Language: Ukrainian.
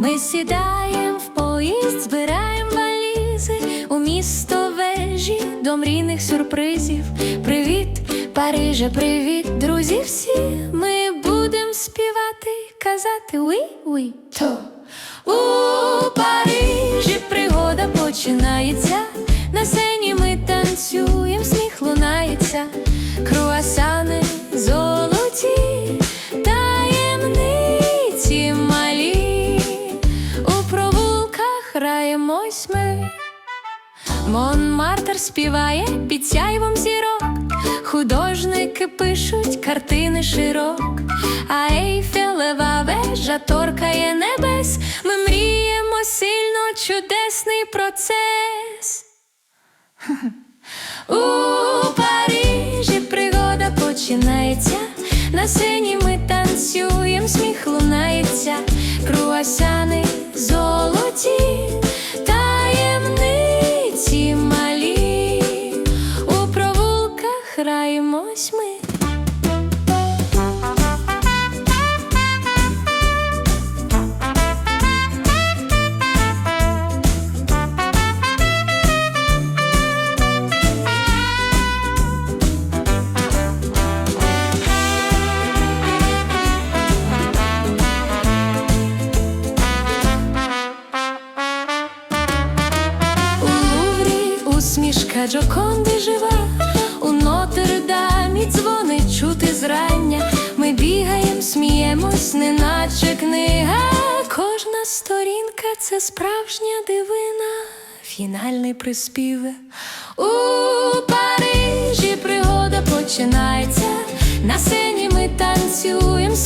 Ми сідаємо в поїзд, збираємо валізи у місто вежі до мрійних сюрпризів. Привіт, Парижа, привіт, друзі всі. Ми будемо співати, казати уй-уй, то у Парижі пригода починається. На сцені ми танцюємо, сміх лунається, круаса. Монмартр співає під сяйвом зірок, художники пишуть картини широк, а Ейфелева вежа торкає небес. Ми мріємо сильно чудесний процес. У Парижі пригода починається. На сцені усмішка Джоконди жива, у Нотр-Дамі дзвони чути зрання. Ми бігаєм, сміємось, неначе книга. Кожна сторінка це справжня дивина. Фінальний приспів. У Парижі пригода починається. На сцені ми танцюєм,